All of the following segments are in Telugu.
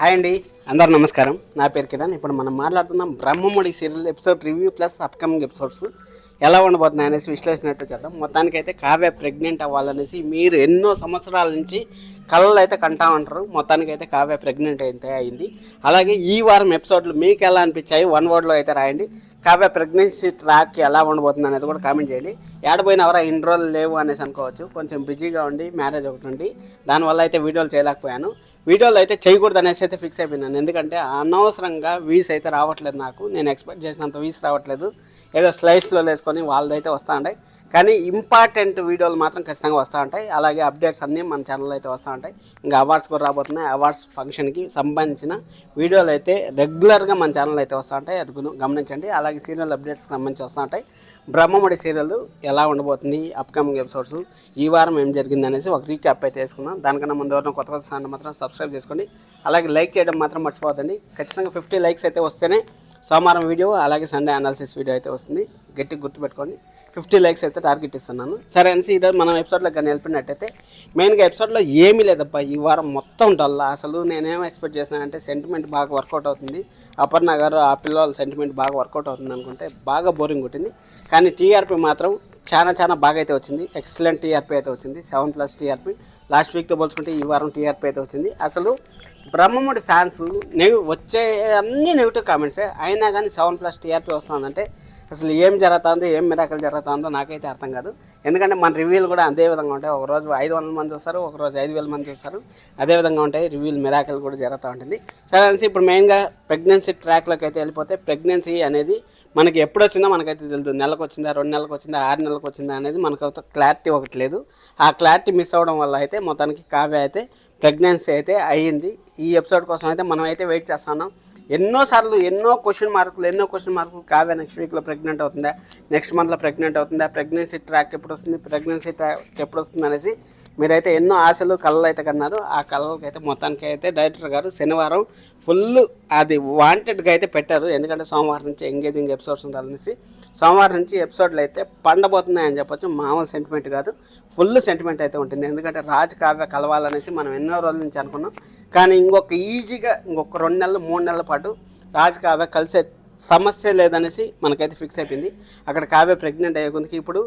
హాయ్ అండి అందరు నమస్కారం. నా పేరు కిరణ్. ఇప్పుడు మనం మాట్లాడుతున్నాం Brahmamudi serial episode review plus upcoming episodes. ఎలా ఉండబోతున్నాయి అనేసి విశ్లేషణ అయితే చేద్దాం. మొత్తానికి అయితే కావ్య ప్రెగ్నెంట్ అవ్వాలనేసి మీరు ఎన్నో సంవత్సరాల నుంచి కళ్ళు అయితే కంటా ఉంటారు. మొత్తానికి అయితే కావ్య ప్రెగ్నెంట్ అయితే అయింది. అలాగే ఈ వారం ఎపిసోడ్లు మీకు ఎలా అనిపించాయి? వన్ వర్డ్లో అయితే రాయండి. కావ్య ప్రెగ్నెన్సీ ట్రాక్ ఎలా ఉండబోతుంది అనేది కూడా కామెంట్ చేయండి. ఏడపోయిన ఎవరా ఇన్ని రోజులు లేవు అనేసి అనుకోవచ్చు. కొంచెం బిజీగా ఉండి మ్యారేజ్ ఒకటి ఉండి దానివల్ల అయితే వీడియోలు చేయలేకపోయాను. వీడియోలు అయితే చేయకూడదు అనేసి అయితే ఫిక్స్ అయిపోయినాను. ఎందుకంటే అనవసరంగా వీస్ అయితే రావట్లేదు నాకు. నేను ఎక్స్పెక్ట్ చేసినంత వీస్ రావట్లేదు. ఏదో స్లైడ్స్లో వేసుకొని వాళ్ళదైతే వస్తూ ఉంటాయి. కానీ ఇంపార్టెంట్ వీడియోలు మాత్రం ఖచ్చితంగా వస్తూ ఉంటాయి. అలాగే అప్డేట్స్ అన్నీ మన ఛానల్లో అయితే వస్తూ ఉంటాయి. ఇంకా అవార్డ్స్ కూడా రాబోతున్నాయి. అవార్డ్స్ ఫంక్షన్కి సంబంధించిన వీడియోలు అయితే రెగ్యులర్గా మన ఛానల్ అయితే వస్తూ ఉంటాయి. అది గమనించండి. అలాగే సీరియల్ అప్డేట్స్కి సంబంధించి వస్తూ ఉంటాయి. బ్రహ్మముడి సీరియల్ ఎలా ఉండబోతుంది? అప్కమింగ్ ఎపిసోడ్స్ ఈ వారం ఏం జరిగింది అనేసి ఒక రీక్యాప్ అయితే వేసుకున్నాం దానికన్నా ముందు ఎవరైనా కొత్త కొత్త ఛానల్ మాత్రం సబ్స్క్రైబ్ చేసుకోండి. అలాగే లైక్ చేయడం మాత్రం మర్చిపోవద్దండి. ఖచ్చితంగా ఫిఫ్టీ లైక్స్ అయితే వస్తేనే సోమవారం వీడియో అలాగే సండే అనాలిసిస్ వీడియో అయితే వస్తుంది. గట్టి గుర్తుపెట్టుకోండి. ఫిఫ్టీ లైక్స్ అయితే టార్గెట్ ఇస్తున్నాను. సరే అనేసి ఈరోజు మనం ఎపిసోడ్లో కానీ వెళ్ళిపోయినట్టయితే మెయిన్గా ఎపిసోడ్లో ఏమీ లేదబ్బా. ఈ వారం మొత్తం డల్లా అసలు నేనేం ఎక్స్పెక్ట్ చేశానంటే సెంటిమెంట్ బాగా వర్కౌట్ అవుతుంది. అపర్ణ గారు ఆ పిల్లల సెంటిమెంట్ బాగా వర్కౌట్ అవుతుంది అనుకుంటే బాగా బోరింగ్ కొట్టింది. కానీ టీఆర్పీ మాత్రం చాలా చాలా బాగా అయితే వచ్చింది ఎక్సలెంట్ టీఆర్పీ అయితే వచ్చింది. సెవెన్ ప్లస్ టీఆర్పీ లాస్ట్ వీక్తో పోల్చుకుంటే ఈ వారం టీఆర్పీ అయితే వచ్చింది. అసలు బ్రహ్మముడి ఫ్యాన్స్ నెగ వచ్చే అన్ని నెగిటివ్ కామెంట్సే అయినా కానీ సెవెన్ ప్లస్ టీఆర్పీ వస్తుందంటే అసలు ఏం జరుగుతుందో ఏం మిరాకలు జరుగుతుందో నాకైతే అర్థం కాదు. ఎందుకంటే మన రివ్యూలు కూడా అదే విధంగా ఉంటాయి. ఒక రోజు ఐదు వందల మంది వస్తారు ఒక రోజు ఐదు వేల మంది వస్తారు అదే విధంగా ఉంటాయి. రివ్యూలు మిరాకలు కూడా జరుగుతూ ఉంటుంది. సరే అనేసి ఇప్పుడు మెయిన్గా ప్రెగ్నెన్సీ ట్రాక్లోకి అయితే వెళ్ళిపోతే ప్రెగ్నెన్సీ అనేది మనకి ఎప్పుడు వచ్చిందో మనకైతే తెలియదు నెలకు వచ్చిందా రెండు నెలలకు వచ్చిందా ఆరు నెలలకు వచ్చిందా అనేది మనకు క్లారిటీ ఒకటి లేదు. ఆ క్లారిటీ మిస్ అవ్వడం వల్ల అయితే మొత్తానికి కావ్య అయితే ప్రెగ్నెన్సీ అయితే అయ్యింది. ఈ ఎపిసోడ్ కోసం అయితే మనం అయితే వెయిట్ చేస్తున్నాం ఎన్నోసార్లు ఎన్నో క్వశ్చన్ మార్కులు ఎన్నో క్వశ్చన్ మార్కులు కావ్య నెక్స్ట్ వీక్లో ప్రెగ్నెంట్ అవుతుందా? నెక్స్ట్ మంత్లో ప్రెగ్నెంట్ అవుతుందా? ప్రెగ్నెన్సీ ట్రాక్ ఎప్పుడు వస్తుంది ప్రెగ్నెన్సీ ట్రాక్ ఎప్పుడు వస్తుంది అనేసి మీరైతే ఎన్నో ఆశలు కళలు అయితే కన్నారు. ఆ కళ్ళకి అయితే మొత్తానికి అయితే డైరెక్టర్ గారు శనివారం ఫుల్ అది వాంటెడ్గా అయితే పెట్టారు. ఎందుకంటే సోమవారం నుంచి ఎంగేజింగ్ ఎపిసోడ్స్ ఉండాలనేసి సోమవారం నుంచి ఎపిసోడ్లు అయితే పండబోతున్నాయని చెప్పొచ్చు. మామూలు సెంటిమెంట్ కాదు. ఫుల్ సెంటిమెంట్ అయితే ఉంటుంది. ఎందుకంటే రాజ్ కావ్య కలవాలనేసి మనం ఎన్నో రోజుల నుంచి అనుకున్నాం. కానీ ఇంకొక ఈజీగా ఇంకొక రెండు నెలలు మూడు నెలల పాటు రాజ్ కావ్య కలిసే సమస్య లేదనేసి మనకైతే ఫిక్స్ అయిపోయింది. అక్కడ కావ్య ప్రెగ్నెంట్ అయ్యే కొందుకు ఇప్పుడు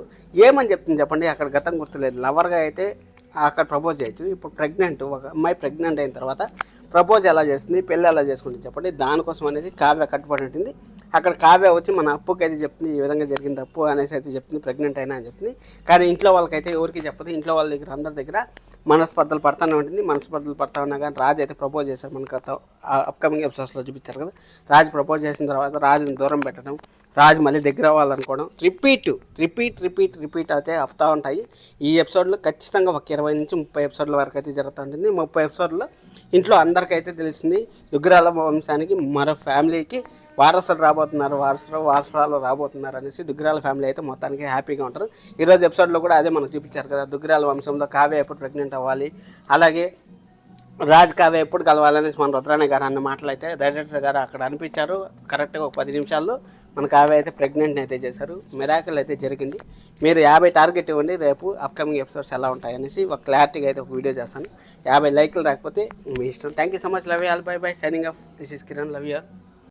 ఏమని చెప్తుంది చెప్పండి? అక్కడ గతం గుర్తులేదు. లవర్గా అయితే అక్కడ ప్రపోజ్ చేయొచ్చు. ఇప్పుడు ప్రెగ్నెంట్ ఒక అమ్మాయి ప్రెగ్నెంట్ అయిన తర్వాత ప్రపోజ్ ఎలా చేస్తుంది? పెళ్ళి ఎలా చేసుకుంటుంది చెప్పండి? దానికోసం అనేది కావ్య కట్టుబడి ఉంటుంది. అక్కడ కావ్య వచ్చి మన అప్పుకి అయితే చెప్తుంది ఈ విధంగా జరిగింది అప్పు అనేసి అయితే చెప్తుంది ప్రెగ్నెంట్ అయినా అని చెప్తుంది. కానీ ఇంట్లో వాళ్ళకైతే ఎవరికి చెప్పదు. ఇంట్లో వాళ్ళ దగ్గర అందరి దగ్గర మనస్పర్ధలు పడతానే ఉంటుంది. మనస్పర్ధలు పడతా ఉన్నా కానీ రాజు అయితే ప్రపోజ్ చేశారు మనకు అప్కమింగ్ ఎపిసోడ్స్లో చూపించారు కదా. రాజు ప్రపోజ్ చేసిన తర్వాత రాజుని దూరం పెట్టడం రాజు మళ్ళీ దగ్గర అవ్వాలనుకోవడం రిపీట్ రిపీట్ రిపీట్ రిపీట్ అయితే అవుతూ ఉంటాయి. ఈ ఎపిసోడ్లో ఖచ్చితంగా ఒక ఇరవై నుంచి ముప్పై ఎపిసోడ్ల వరకు అయితే జరుగుతూ ఉంటుంది. ముప్పై ఎపిసోడ్లో ఇంట్లో అందరికైతే తెలిసింది దుగ్గరాల వంశానికి మరో ఫ్యామిలీకి వారసులు రాబోతున్నారు వారసులు వారసురాలు రాబోతున్నారు అనేసి దుగ్గిరాల ఫ్యామిలీ అయితే మొత్తానికి హ్యాపీగా ఉంటారు. ఈరోజు ఎపిసోడ్లో కూడా అదే మనకు చూపించారు కదా దుగ్గిరాల వంశంలో కావ్య ఎప్పుడు ప్రెగ్నెంట్ అవ్వాలి అలాగే రాజ్ కావ్య ఎప్పుడు కలవాలనేసి మన రుద్రాణి గారు అన్న మాటలు అయితే డైరెక్టర్ గారు అక్కడ అనిపించారు. కరెక్ట్గా ఒక పది నిమిషాల్లో మన కావ్య అయితే ప్రెగ్నెంట్ అయితే చేశారు. మిరాకిల్ అయితే జరిగింది. మీరు యాభై టార్గెట్ ఇవ్వండి రేపు అప్కమింగ్ ఎపిసోడ్స్ ఎలా ఉంటాయి అనేసి ఒక క్లారిటీగా అయితే ఒక వీడియో చేస్తాను. యాభై లైక్లు రాకపోతే మీ ఇష్టం. Thank you so much love you all bye bye signing off this is Kiran love you all